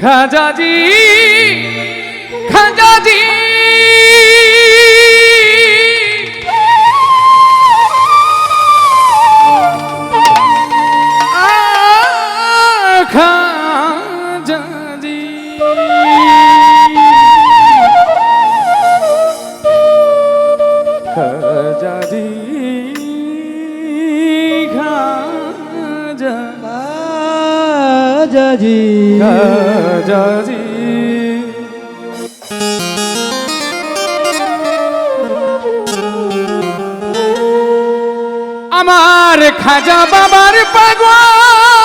খাজাজি খাজাজি রাজাজি খাজাজি আমার খাজা বাবার পাগল।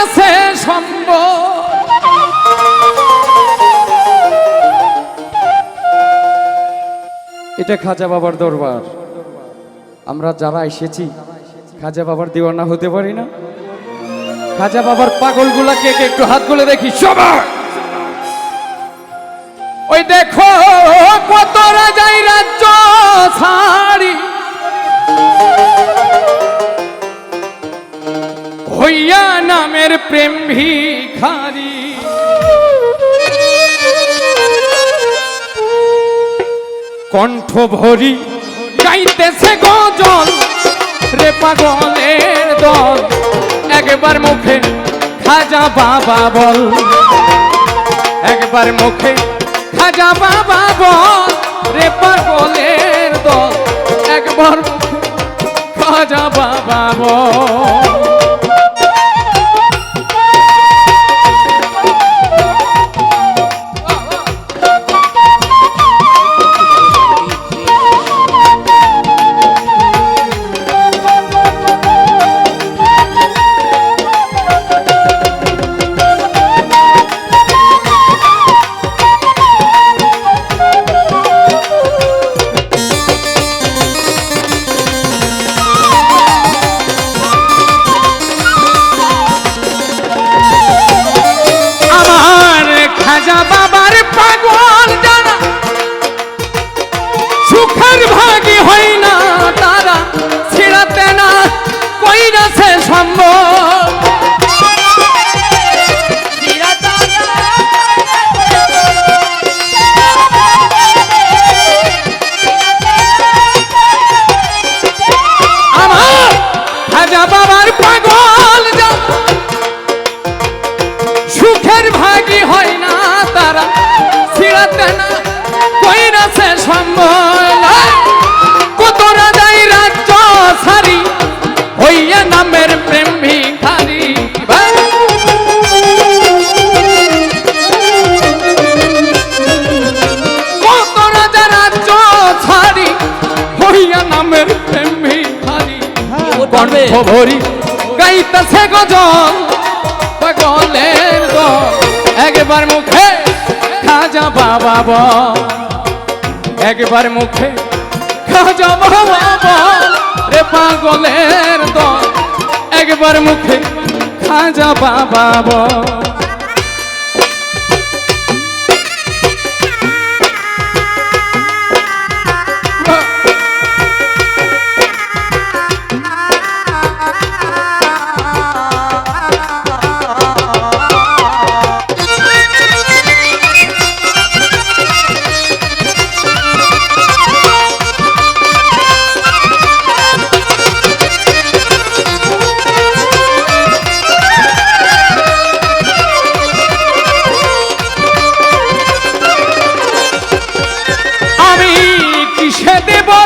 কইরাছে সম্ভব। এটা খাজা বাবার দরবার। আমরা যারা এসেছি, খাজা বাবার দিওয়ানা হতে পারি না। খাজা বাবার পাগলগুলা কে কে একটু হাতগুলো দেখি সবার ওই দেখো, কত রাজাই রাজ্য ছাড়ি। নামের প্রেম ভিখারি। কণ্ঠ ভরি গাইতেছে গজল রে পাগলের দল, একবার মুখে খাজা বাবা বল। একবার মুখে খাজা বাবা বল রে পাগলের দল, একবার মুখে খাজা বাবা বল। নামের প্রেম ভিখারি কণ্ঠ ভরি। গাইতেছে গজল পাগলের দল। একবার মুখে খাজা বাবা বল। একবার মুখে খাজা বাবা বল। রে পাগলের দল একবার মুখে খাজা বাবা বল। tiempo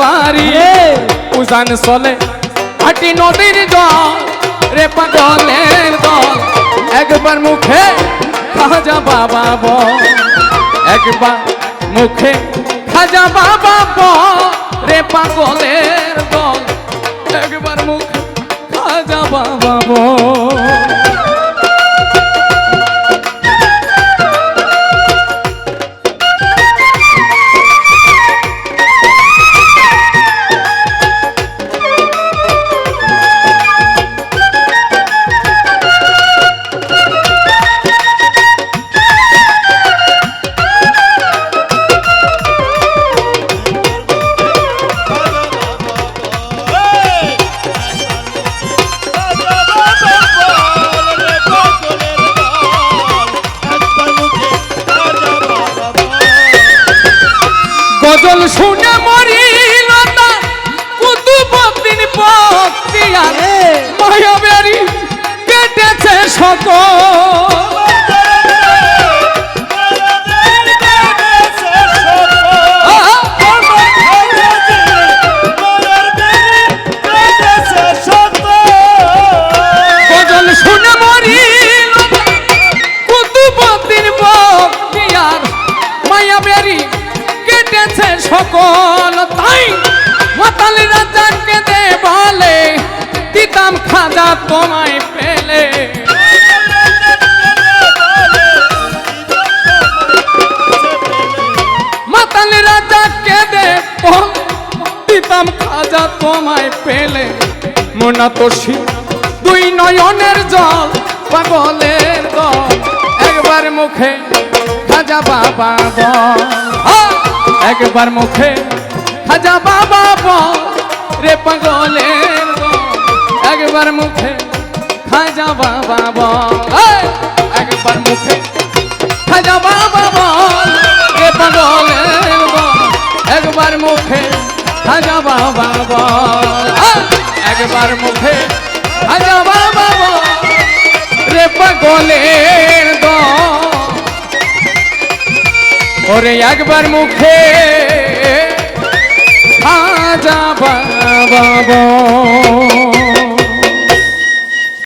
বাড়ি। উজান চলে, হাটি নদীর জল, রে পাগলের দল। একবার মুখে খাজা বাবা বল, একবার মুখে খাজা বাবা বল, রে পাগলের দল। একবার মুখে খাজা বাবা বল। শুনে মরিল না কুতুবদ্দিন বক্তিয়ার মায়াবেরি কেটেছে সকল। খাজা তোমায় পেলে, মোনা তো দুই নয়নের জল পাগলের দল, একবার মুখে খাজা বাবা বল! একবার মুখে খাজা বাবা বল রে পাগলের দল, একবার মুখে খাজা বাবা বল। একবার মুখে খাজা বাবা। রে পাগলের দল ওরে একবার মুখে খাজা বাবা।